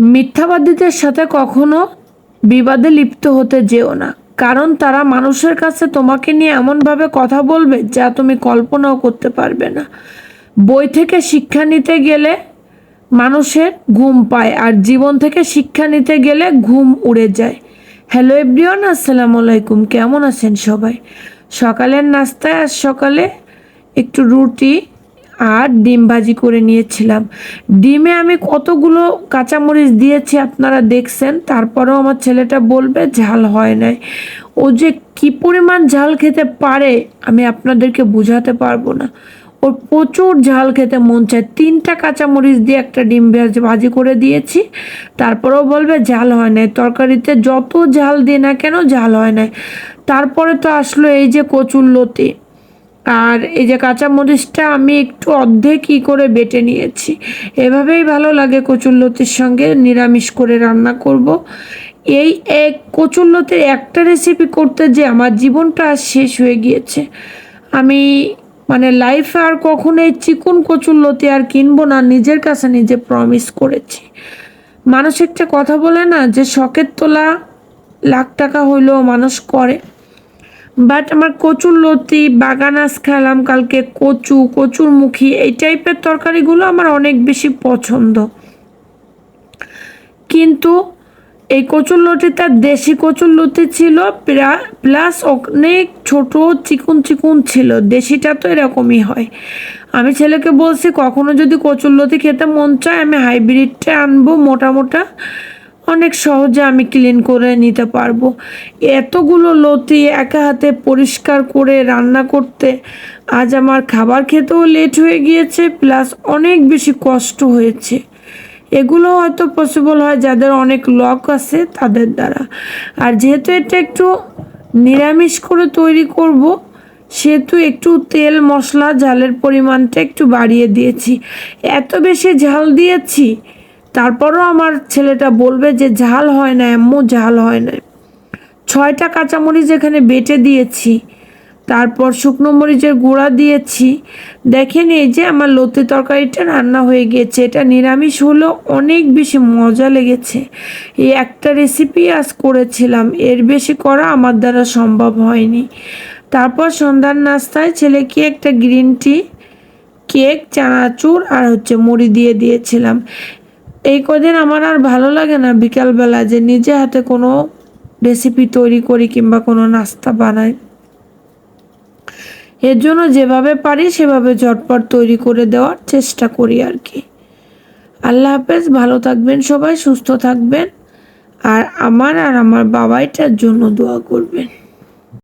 মিথ্যাবাদীদের সাথে কখনো বিবাদে লিপ্ত হতে যেও না। কারণ তারা মানুষের কাছে তোমাকে নিয়ে এমনভাবে কথা বলবে যা তুমি কল্পনাও করতে পারবে না। বই থেকে শিক্ষা নিতে গেলে মানুষের ঘুম পায় আর জীবন থেকে শিক্ষা নিতে গেলে ঘুম উড়ে যায়। হ্যালো এভরিওয়ান, আসসালামু আলাইকুম। কেমন আছেন সবাই? সকালের নাস্তায় আজ সকালে একটু রুটি আর ডিম ভাজি করে নিয়েছিলাম। ডিমে আমি কতগুলো কাঁচামরিচ দিয়েছি আপনারা দেখছেন, তারপরেও আমার ছেলেটা বলবে ঝাল হয় নাই। ও যে কি পরিমাণ ঝাল খেতে পারে আমি আপনাদেরকে বোঝাতে পারব না। ওর প্রচুর ঝাল খেতে মন চায়। তিনটা কাঁচামরিচ দিয়ে একটা ডিম ভাজি করে দিয়েছি, তারপরেও বলবে ঝাল হয় নাই। তরকারিতে যত ঝাল দিই না কেন ঝাল হয় নাই। তারপরে তো আসলো এই যে কচুর লতি। আর এই যে কাঁচা মরিচটা আমি একটু অর্ধেক কি করে বেটে নিয়েছি। এভাবেই ভালো লাগে কচুরলতির সঙ্গে নিরামিষ করে রান্না করব। এই এক কচুরলতির একটা রেসিপি করতে যে আমার জীবনটা শেষ হয়ে গিয়েছে। আমি মানে লাইফে আর কখনো এই চিকুন কচুরলতি আর কিনবো না, নিজের কাছে নিজে প্রমিস করেছি। মানুষ একটা কথা বলে না যে, শখের তোলা লাখ টাকা হইলেও মানুষ করে। বাট আমার কচুর লতি বাগানাস খেলাম কালকে, কচু কচুর মুখী এই টাইপের তরকারিগুলো আমার অনেক বেশি পছন্দ। কিন্তু এই কচুর লতিটা দেশি কচুর লতি ছিল প্লাস অনেক ছোট চিকুন চিকুন ছিল, দেশিটা তো এরকমই হয়। আমি ছেলেকে বলছি, কখনো যদি কচুর লতি খেতে মন চায়, আমি হাইব্রিডটা আনব মোটা মোটা। অনেক সহজে আমি ক্লিন করে নিতে পারব। এতগুলো লতি একা হাতে পরিষ্কার করে রান্না করতে আজ আমার খাবার খেতেও লেট হয়ে গিয়েছে প্লাস অনেক বেশি কষ্ট হয়েছে। এগুলো হয়তো পসিবল হয় যাদের অনেক লক আছে তাদের দ্বারা। আর যেহেতু এটা একটু নিরামিষ করে তৈরি করব, সেহেতু একটু তেল, মশলা, ঝালের পরিমাণটা একটু বাড়িয়ে দিয়েছি। এত বেশি ঝাল দিয়েছি তারপরও আমার ছেলেটা বলবে যে ঝাল হয় না, এম্মু, ঝাল হয় না। ছয়টা কাঁচামরিচ এখানে বেটে দিয়েছি, তারপর শুকনো মরিচের গুঁড়া দিয়েছি। দেখেন এই যে আমার লতি তরকারিটা রান্না হয়ে গিয়েছে, এটা নিরামিষ হলেও অনেক বেশি মজা লেগেছে। এই একটা রেসিপি আজ করেছিলাম, এর বেশি করা আমার দ্বারা সম্ভব হয়নি। তারপর সন্ধ্যার নাস্তায় ছেলেকে একটা গ্রিন টি কেক চানাচুর আর হচ্ছে মুড়ি দিয়ে দিয়েছিলাম। এই কদিন আমার আর ভালো লাগে না বিকালবেলা যে নিজে হাতে কোনো রেসিপি তৈরি করি কিংবা কোনো নাস্তা বানাই। এর জন্য যেভাবে পারি সেভাবে ঝটপট তৈরি করে দেওয়ার চেষ্টা করি আর কি। আল্লাহ হাফেজ, ভালো থাকবেন সবাই, সুস্থ থাকবেন। আর আমার আর আমার বাবাইটার জন্য দোয়া করবেন।